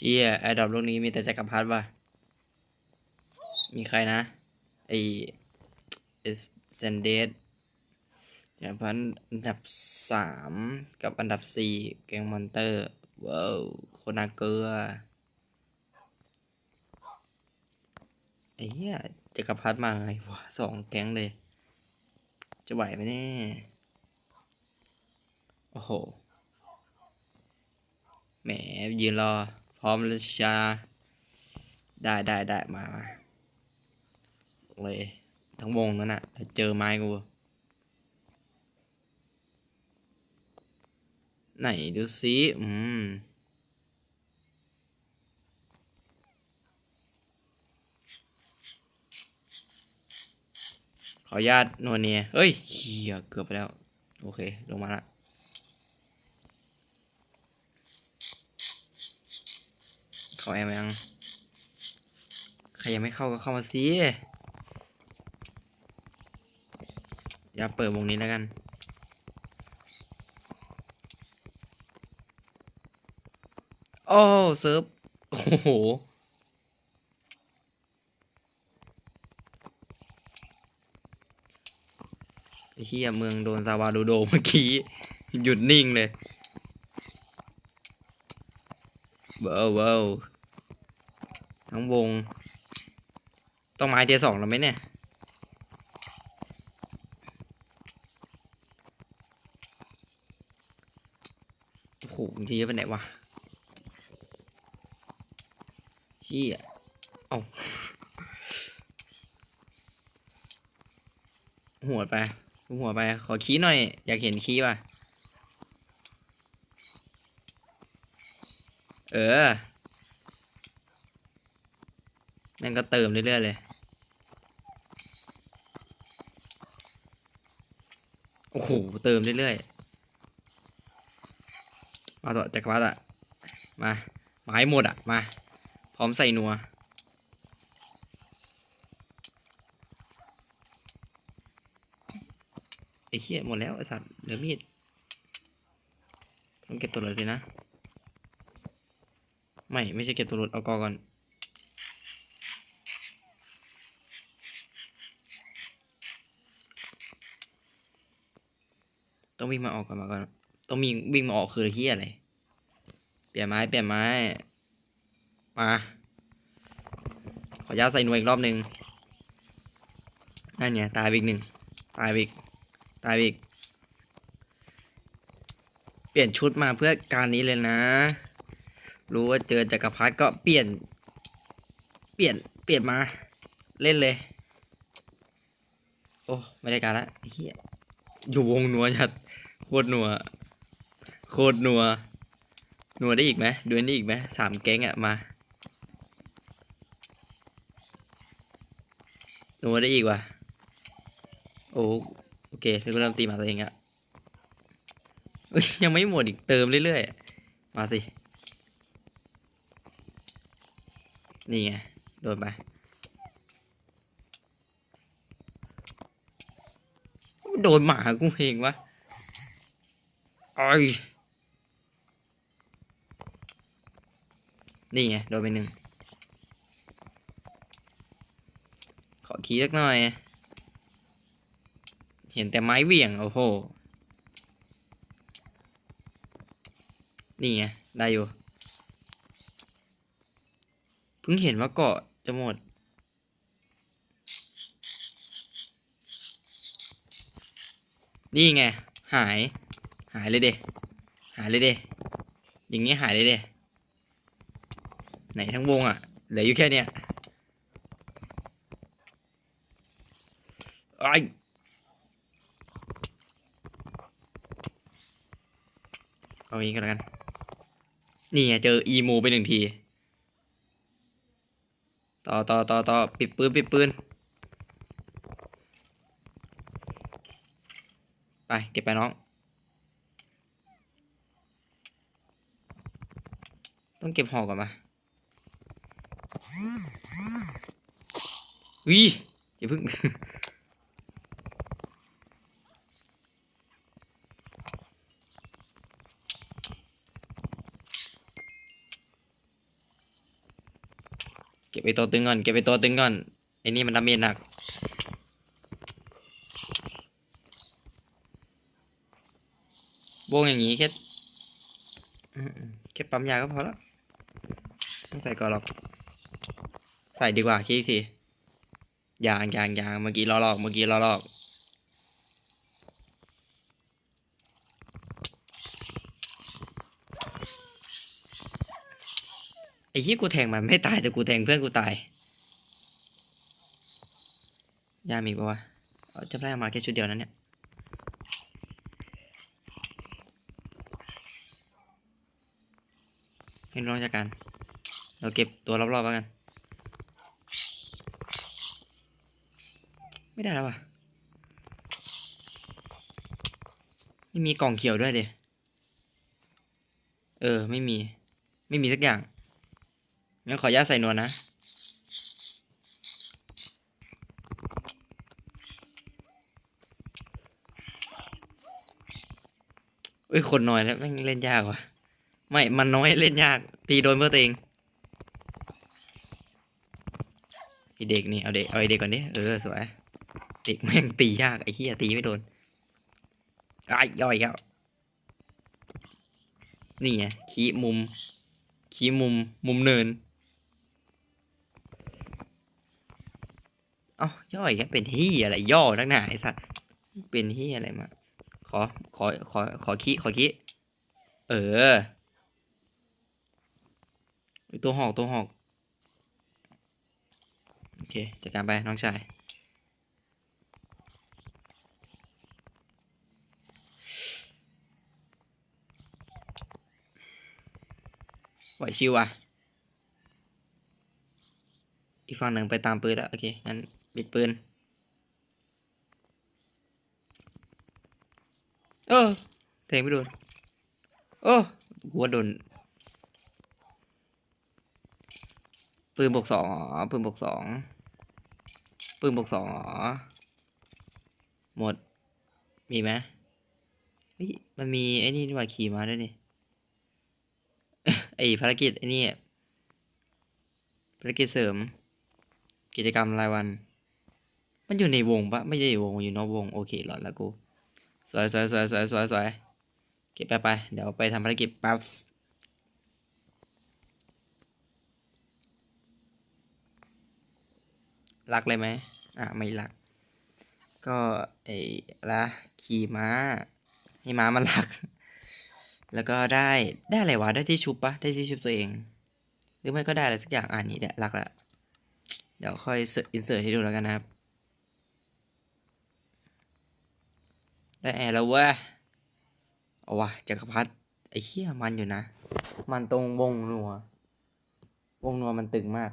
เชี่ยแอดดอปลูกนี้มีแต่จักรพรรดิว่ะ มีใครนะ ไอเอสเซนเดสจักรพรรดิอันดับสามกับอันดับสี่แกงมอนเตอร์ว้าวโคนาเกลือไอ้เหี้ยจักรพรรดิมาไงวะสองแก๊งเลย จะไหวไหมเนี่ยโอ้โห แหมยืนรอ พร้อมแล้วชาได้ได้ได้มามาเลยทั้งวงนั้นน่ะเจอไม้กูไหนดูซิอืมขออนุญาตนวเนียเฮ้ยเฮียเกือบไปแล้ว โอเค ลงมาละ เขาแอมยัง ใครยังไม่เข้าก็เข้ามาสิอย่าเปิดวงนี้แล้วกัน โอ้เซิร์ฟ โอ้โหเฮียเมืองโดนซาวาดูโดเมื่อกี้ หยุดนิ่งเลยว้าวว้าว ทั้งวง ต้องไม้เทียสองแล้วไหมเนี่ย โอ้โหบางทีไปไหนวะเชี่ยเอาหัวไปหัวไป ขอคีย์หน่อย อยากเห็นคีย์ว่ะ เออ นั่นก็เติมเรื่อยๆเลย โอ้โห เติมเรื่อยๆ มาต่อจักรวรรดิอะมามาให้หมดอะมา พร้อมใส่นัว ไอ้เหี้ยหมดแล้วไอ้สัตว์เหลือมีดต้องเก็บตัวรถเลยนะ ไม่ ไม่ใช่เก็บตัวรถเอากอก่อน ต้องวิ่งมาออกก่อนมาก่อนต้องมีวิ่งมาออกคือเฮียอะไร เปลี่ยนไม้เปลี่ยนไม้ มา ขออนุญาใส่หน่วยอีกรอบหนึ่งนั่นไงตายไปอีกหนึ่งตายไปอีกตายไปอีก เปลี่ยนชุดมาเพื่อการนี้เลยนะ รู้ว่าเจอจักรพรรดิก็เปลี่ยน เปลี่ยนเปลี่ยนมา เล่นเลย โอ้ไม่ได้การละเฮียอยู่วงนัวจัด โคตรนัว โคตรนัว นัวได้อีกไหมดูนนี้อีกไหมสามแก๊งอะมานัวได้อีกว่ะ โอ้โอเคแล้วก็เริ่มตีหมาตัวเองอะเอ้ยยังไม่หมดอีกเติมเรื่อยๆ มาสิ นี่ไง โดนไปโดนหมากูเองวะ ไอ้ยนี่ไงโดนไปหนึ่งขอคีย์สักหน่อย เห็นแต่ไม้เหวี่ยง โอ้โห นี่ไง ได้อยู่ เพิ่งเห็นว่าเกาะจะหมด นี่ไง หาย หายเลยเดหายเลยเดอย่างงี้หายเลยเดไหนทั้งวงอะเหลืออยู่แค่เนี้ยไอเอาอย่างงี้กันแล้วกัน นี่ไงเจออีโมไปหนึ่งที ต่อต่อต่อต่อปิดปืนปิดปืน ไป เก็บไปน้อง ต้องเก็บหอก่อนมาวิอย่าเพิ่งเก็บไปตัวตึงก่อนเก็บไปตัวตึงก่อนไอ้นี่มันดาเมจหนักวงอย่างนี้แค่แค่ปั๊มยาก็พอแล้ว ไม่ใส่ก่อนหรอก ใส่ดีกว่าคิดอีกทียางยางยางเมื่อกี้ล้อลอกเมื่อกี้ล้อลอกไอ้ที่กูแทงมันไม่ตายแต่กูแทงเพื่อนกูตายยามีปะวะเอาจำได้เอามาแค่ชุดเดียวนั้นเนี่ยให้น้องจัดการ เราเก็บตัวรอบๆแล้วกัน ไม่ได้แล้วว่ะ ไม่มีกล่องเขียวด้วยเดเออ ไม่มี ไม่มีสักอย่าง งั้นขออนุญาตใส่นวลนะเอ้ย คนน้อยแล้วแม่งเล่นยากว่ะ ไม่ มันน้อยเล่นยาก ตีโดนเพื่อตัวเอง ไอเด็กนี่เอาเด็กเอาไอเด็กก่อนดิเออสวยเด็กแม่งตียากไอ้เหี้ยตีไม่โดนไอ้ย่อยแล้วนี่ไงขี้มุมขี้มุมมุมเนินเอ้าย่อยแค่เป็นที่อะไรย่อนักหนาไอ้สัตว์เป็นที่อะไรมาขอขอขอขอขี้ขอขี้เออตัวหอกตัวหอก เคจัดการไปน้องชายไหวชิวอะ อีกฝั่งหนึ่งไปตามปืนแล้วโอเค งั้นปิดปืน เออแทงไม่โดน โอ้กูว่าโดน ปืนบวกสองอ๋อ ปืนบวกสอง ปืนบวกสองอ๋อ หมด มีไหมมันมีไอ้นี่ด้วยขี่มาด้วยนี่ไอ้ภารกิจไอ้นี่ภารกิจเสริม กิจกรรมรายวัน มันอยู่ในวงปะไม่ใช่วงอยู่นอกวง โอเคหลอดแล้วกูสวยสวยสวยสวยสวยสวยเก็บไปไป เดี๋ยวไปทำภารกิจแป๊บ รักเลยไหมอะไม่รัก ก็ไอ้ละขี่ม้า ให้ม้ามันรัก แล้วก็ได้ได้อะไรวะได้ที่ชุบปะได้ที่ชุบตัวเอง หรือไม่ก็ได้อะไรสักอย่างอ่านนี้แหละรักละเดี๋ยวค่อยอินเสิร์ตให้ดูแล้วกันนะครับ ได้แอร์แล้วเว้ยเอาวะจักรพรรดิไอ้เหี้ยมันอยู่นะ มันตรงวงนัว วงนัวมันตึงมาก